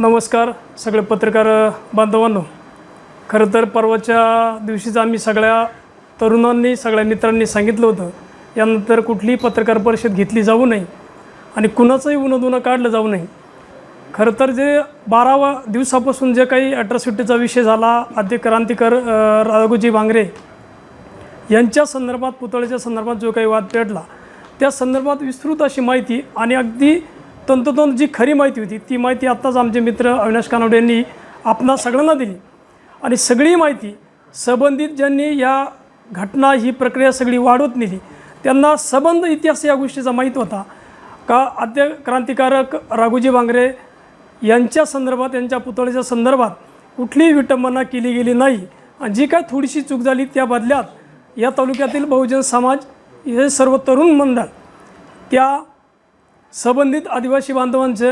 नमस्कार सगळे पत्रकार बांधवांनो. खरं तर परवाच्या दिवशीच आम्ही सगळ्या तरुणांनी सगळ्या मित्रांनी सांगितलं होतं यानंतर कुठलीही पत्रकार परिषद घेतली जाऊ नये आणि कुणाचंही उन्हा काढलं जाऊ नये. खरं तर जे बारावा दिवसापासून जे काही अट्रॉसिटीचा विषय झाला आद्य क्रांतिकर राघोजी भांगरे यांच्या संदर्भात पुतळ्याच्या संदर्भात जो काही वाद पेटला त्या संदर्भात विस्तृत अशी माहिती आणि अगदी तंतोतंत जी खरी माहिती होती ती माहिती आत्ताच आमचे मित्र अविनाश कानवडे यांनी आपणा सगळ्यांना दिली. आणि सगळी माहिती संबंधित ज्यांनी या घटना ही प्रक्रिया सगळी वाढवत नेली त्यांना सबंध इतिहास या गोष्टीचा माहीत होता. का आद्य क्रांतिकारक राघोजी भांगरे यांच्या संदर्भात यांच्या पुतळ्याच्या संदर्भात कुठलीही विटंबना केली गेली नाही. आणि जी काय थोडीशी चूक झाली त्या बदल्यात या तालुक्यातील बहुजन समाज हे सर्व तरुण मंडळ त्या संबंधित आदिवासी बांधवांचे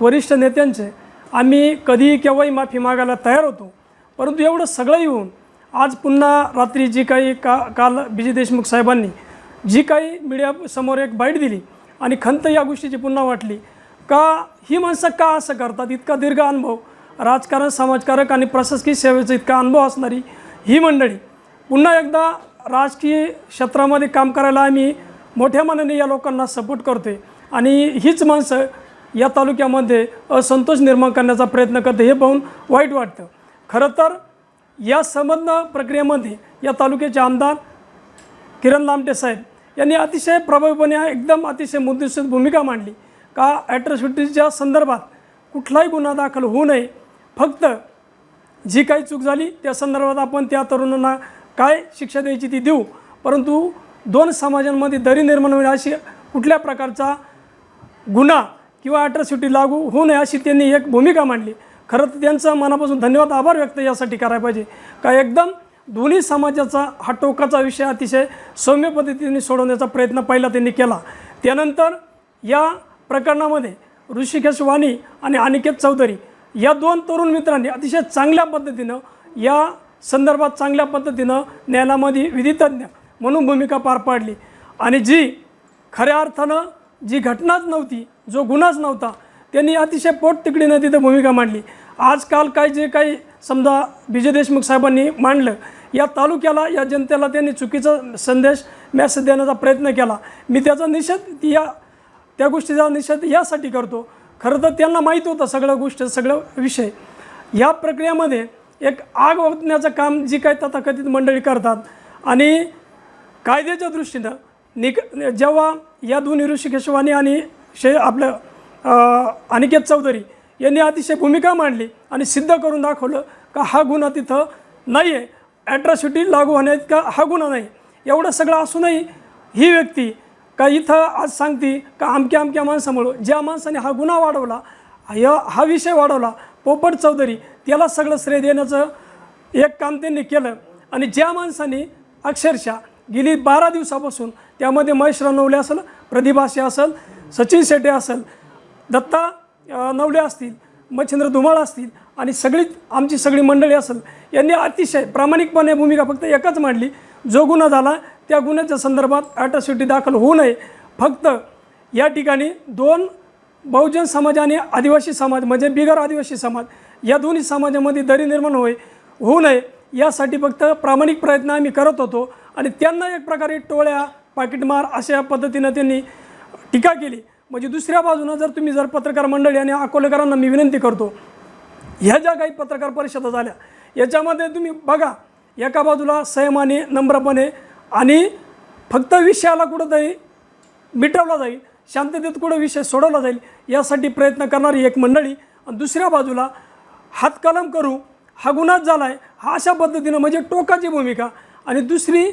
वरिष्ठ नेत्यांचे आम्ही कधीही केव्हाही माफी मागायला तयार होतो. परंतु एवढं सगळं येऊन आज पुन्हा रात्री जी काही का काल विजय देशमुख साहेबांनी जी काही मीडियासमोर एक बाईट दिली आणि खंत या गोष्टीची पुन्हा वाटली का ही माणसं का असं करतात? इतका दीर्घ अनुभव राजकारण समाजकारक आणि प्रशासकीय सेवेचा इतका अनुभव असणारी ही मंडळी. पुन्हा एकदा राजकीय क्षेत्रामध्ये काम करायला आम्ही मोठ्या मनाने या लोकांना सपोर्ट करतोय. आणि हीच माणसं या तालुक्यामध्ये असंतोष निर्माण करण्याचा प्रयत्न करते हे पाहून वाईट वाटतं. खरं तर या संबंध प्रक्रियेमध्ये या तालुक्याचे आमदार किरण लामटे साहेब यांनी अतिशय प्रभावीपणे एकदम अतिशय मुद्देशीर भूमिका मांडली. का ॲट्रॉसिटीच्या संदर्भात कुठलाही गुन्हा दाखल होऊ नये. फक्त जी काही चूक झाली त्या संदर्भात आपण त्या तरुणांना काय शिक्षा द्यायची ती देऊ. परंतु दोन समाजांमध्ये दरी निर्माण होईल अशी कुठल्या प्रकारचा गुन्हा किंवा अॅट्रॉसिटी लागू होऊ नये अशी त्यांनी एक भूमिका मांडली. खरं तर त्यांचं मनापासून धन्यवाद आभार व्यक्त यासाठी करायला पाहिजे. का एकदम दोन्ही समाजाचा हा टोकाचा विषय अतिशय सौम्य पद्धतीने सोडवण्याचा प्रयत्न पहिला त्यांनी केला. त्यानंतर या प्रकरणामध्ये ऋषिकेश वाणी आणि अनिकेत चौधरी या दोन तरुण मित्रांनी अतिशय चांगल्या पद्धतीनं या संदर्भात चांगल्या पद्धतीनं न्यायालयामध्ये विधितज्ञ म्हणून भूमिका पार पाडली. आणि जी खऱ्या अर्थानं जी घटनाच नव्हती जो गुन्हाच नव्हता त्यांनी अतिशय पोट तिकडीनं तिथं भूमिका मांडली. आजकाल काय जे काही समजा विजय देशमुख साहेबांनी मांडलं या तालुक्याला या जनतेला त्यांनी चुकीचा संदेश मॅसेज देण्याचा प्रयत्न केला. मी त्याचा निषेध या त्या गोष्टीचा निषेध यासाठी करतो. खरं तर त्यांना माहीत होतं सगळं गोष्ट सगळं विषय. या प्रक्रियेमध्ये एक आग ओतण्याचं काम जी काही तथाकथित मंडळी करतात आणि कायद्याच्या दृष्टीनं निक जेव्हा या दोन्ही ऋषिकेशवाणी आणि शे आपलं अनिकेत चौधरी यांनी अतिशय भूमिका मांडली आणि सिद्ध करून दाखवलं का हा गुन्हा तिथं नाही आहे ॲट्रॉसिटी लागू होण्यात का हा गुन्हा नाही. एवढं सगळं असूनही ही व्यक्ती का इथं आज सांगते का अमक्या अमक्या माणसामुळं ज्या माणसाने हा गुन्हा वाढवला य हा विषय वाढवला पोपट चौधरी त्याला सगळं श्रेय देण्याचं एक काम त्यांनी केलं. आणि ज्या माणसाने अक्षरशः गेली बारा दिवसापासून त्यामध्ये महेश रनवले असेल प्रतिभाशी असेल सचिन शेट्टे असेल दत्ता नवले असतील मच्छिंद्र धुमाळ असतील आणि सगळी आमची सगळी मंडळी असेल यांनी अतिशय प्रामाणिकपणे भूमिका फक्त एकच मांडली. जो गुन्हा झाला त्या गुन्ह्याच्या संदर्भात ॲटॉसिटी दाखल होऊ नये. फक्त या ठिकाणी दोन बहुजन समाज आणि आदिवासी समाज म्हणजे बिगर आदिवासी समाज या दोन्ही समाजामध्ये दरी निर्माण होय होऊ नये. यासाठी फक्त प्रामाणिक प्रयत्न आम्ही करत होतो. आणि त्यांना एक प्रकारे टोळ्या पाकिटमार अशा पद्धतीनं त्यांनी टीका केली. म्हणजे दुसऱ्या बाजूनं जर तुम्ही जर पत्रकार मंडळी आणि अकोलेकरांना मी विनंती करतो ह्या ज्या काही पत्रकार परिषदा झाल्या याच्यामध्ये तुम्ही बघा एका बाजूला संयमाने नम्रपणे आणि फक्त विषयाला कुठंतरी मिटवला जाईल शांततेत कुठं विषय सोडवला जाईल यासाठी प्रयत्न करणारी एक मंडळी. आणि दुसऱ्या बाजूला हातकलम करू हा गुन्हाच झाला आहे हा अशा पद्धतीनं म्हणजे टोकाची भूमिका. आणि दुसरी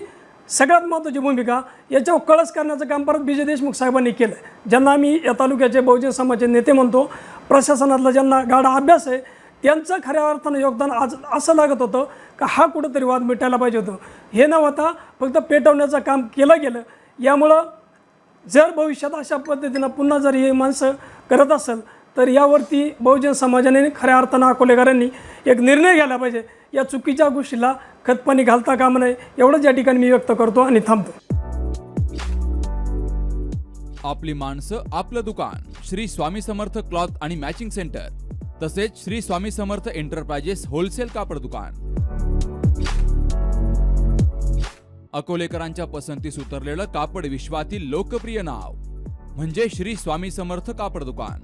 सगळ्यात महत्त्वाची भूमिका याच्यावर कळस करण्याचं काम परत विजय देशमुख साहेबांनी केलं ज्यांना आम्ही या तालुक्याचे बहुजन समाजाचे नेते म्हणतो प्रशासनातला ज्यांना गाढा अभ्यास आहे त्यांचं खऱ्या अर्थानं योगदान आज असं लागत होतं का हा कुठंतरी वाद मिटायला पाहिजे होतं. हे न होता फक्त पेटवण्याचं काम केलं गेलं. यामुळं जर भविष्यात अशा पद्धतीनं पुन्हा जर हे माणसं करत असेल तर यावरती बहुजन समाजाने खऱ्या अर्थानं अकोलेकरांनी एक निर्णय घ्यायला पाहिजे. या चुकीच्या गोष्टीला खतपाणी घालता कामा नये एवढंच या ठिकाणी मी व्यक्त करतो आणि थांबतो. आपली माणसं आपलं दुकान श्री स्वामी समर्थ क्लॉथ आणि मॅचिंग सेंटर तसेच श्री स्वामी समर्थ एंटरप्राइजेस होलसेल कापड दुकान. अकोलेकरांच्या पसंतीस उतरलेलं कापड विश्वातील लोकप्रिय नाव म्हणजे श्री स्वामी समर्थ कापड दुकान.